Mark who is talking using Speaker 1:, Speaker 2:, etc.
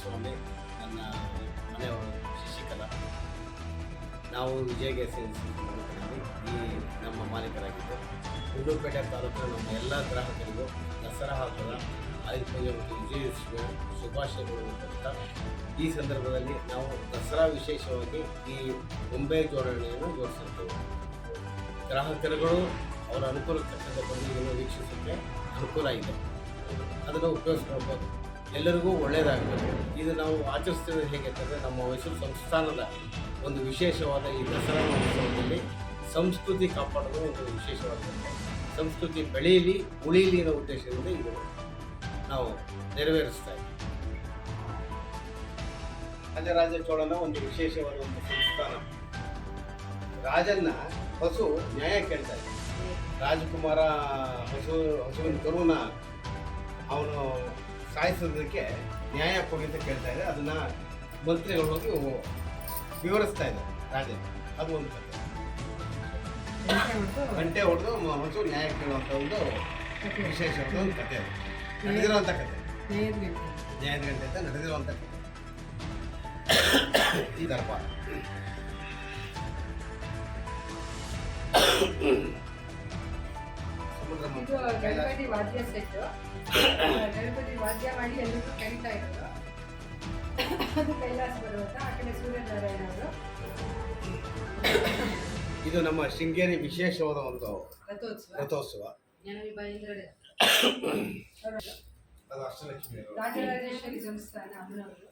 Speaker 1: ಸ್ವಾಮಿ ನನ್ನ ಮನೆಯವರು ಶಶಿಕಲಾ. ನಾವು ವಿಜಯ ಗ್ಯಾಸ್ ಈ ನಮ್ಮ ಮಾಲೀಕರಾಗಿದ್ದು. ಗುಂಡೂರುಪೇಟೆ ತಾಲೂಕಿನ ನಮ್ಮ ಎಲ್ಲ ಗ್ರಾಹಕರಿಗೂ ದಸರಾ ಹಬ್ಬದ ಪೂಜೆ ಮತ್ತು ವಿಜಯೋತ್ಸವ ಶುಭಾಶಯಗಳು ಅಂತ. ಈ ಸಂದರ್ಭದಲ್ಲಿ ನಾವು ದಸರಾ ವಿಶೇಷವಾಗಿ ಈ ಬೊಂಬೆ ಜೋಡಣೆಯನ್ನು ಜೋಡಿಸುತ್ತೇವೆ ಗ್ರಾಹಕರುಗಳು ಅವರ ಅನುಕೂಲಕ್ಕೆ ತಕ್ಕಂಥ ಬಂದು ಇದನ್ನು ವೀಕ್ಷಿಸೋಕ್ಕೆ ಅನುಕೂಲ ಇದೆ ಅದನ್ನು ಉಪಯೋಗಿಸ್ಕೊಳ್ಬೋದು. ಎಲ್ಲರಿಗೂ ಒಳ್ಳೆಯದಾಗಬೇಕು ಇದು ನಾವು ಆಚರಿಸ್ತೇವೆ ಹೇಗೆ ಅಂತಂದರೆ ನಮ್ಮ ಮೈಸೂರು ಸಂಸ್ಥಾನದ ಒಂದು ವಿಶೇಷವಾದ ಈ ದಸರಾ ಮಹೋತ್ಸವದಲ್ಲಿ ಸಂಸ್ಕೃತಿ ಕಾಪಾಡೋದು ಒಂದು ವಿಶೇಷವಾದ ಸಂಸ್ಕೃತಿ ಬೆಳೆಯಲಿ, ಉಳಿಯಲಿ ಅನ್ನೋ ಉದ್ದೇಶದಿಂದ ಇದು ನಾವು ನೆರವೇರಿಸ್ತಾ ಇದ್ದೀವಿ. ರಾಜ ಚೋಳನ ಒಂದು ವಿಶೇಷವಾದ ಒಂದು ಸಂಸ್ಥಾನ. ರಾಜನ್ನ ಹಸು ನ್ಯಾಯ ಕೇಳ್ತಾ ಇದೆ ರಾಜಕುಮಾರ ಹಸು, ಹಸುವಿನ ಕರುನ ಅವನು ಸಾಯಿಸೋದಕ್ಕೆ ನ್ಯಾಯ ಕೊಡಿ ಅಂತ ಕೇಳ್ತಾ ಇದೆ ಅದನ್ನ ಮಂತ್ರಿಗಳು ಹೋಗಿ ವಿವರಿಸ್ತಾ ಇದ್ದಾರೆ. ರಾಜ ಅದು ಒಂದು ಕಥೆ ಗಂಟೆ ಹೊಡೆದು ಮತ್ತು ನ್ಯಾಯ ಕೇಳುವಂಥ ಒಂದು ವಿಶೇಷ ಒಂದು ಕಥೆ. ಅದು ನಡೆದಿರುವಂಥ ಕಥೆ. ನ್ಯಾಯದ ಗಂಟೆ ಅಂತ ನಡೆದಿರುವಂಥ ಕಥೆ. ಈ ದರ್ಬಾರ್.
Speaker 2: ಗಣಪತಿ ವಾದ್ಯ ಸೆಟ್ ಗಣಪತಿ ವಾದ್ಯ ಮಾಡಿ ಎಲ್ಲರೂ ಕರೀತಾ ಇದ್ರು ಅದು ಕೈಲಾಸ ಪರ್ವತ ಆ ಕಡೆ ಸೂರ್ಯನಾರಾಯಣ ಅವರು.
Speaker 1: ಇದು ನಮ್ಮ ಶೃಂಗೇರಿ ವಿಶೇಷವಾದ ಒಂದು
Speaker 2: ರಥೋತ್ಸವ.
Speaker 1: ರಥೋತ್ಸವ. ಅದು ಅಷ್ಟಲಕ್ಷ್ಮಿ.
Speaker 2: ರಾಜರಾಜೇಶ್ವರಿ ಸಂಸ್ಥಾನ ಅಮ್ಮನವರು.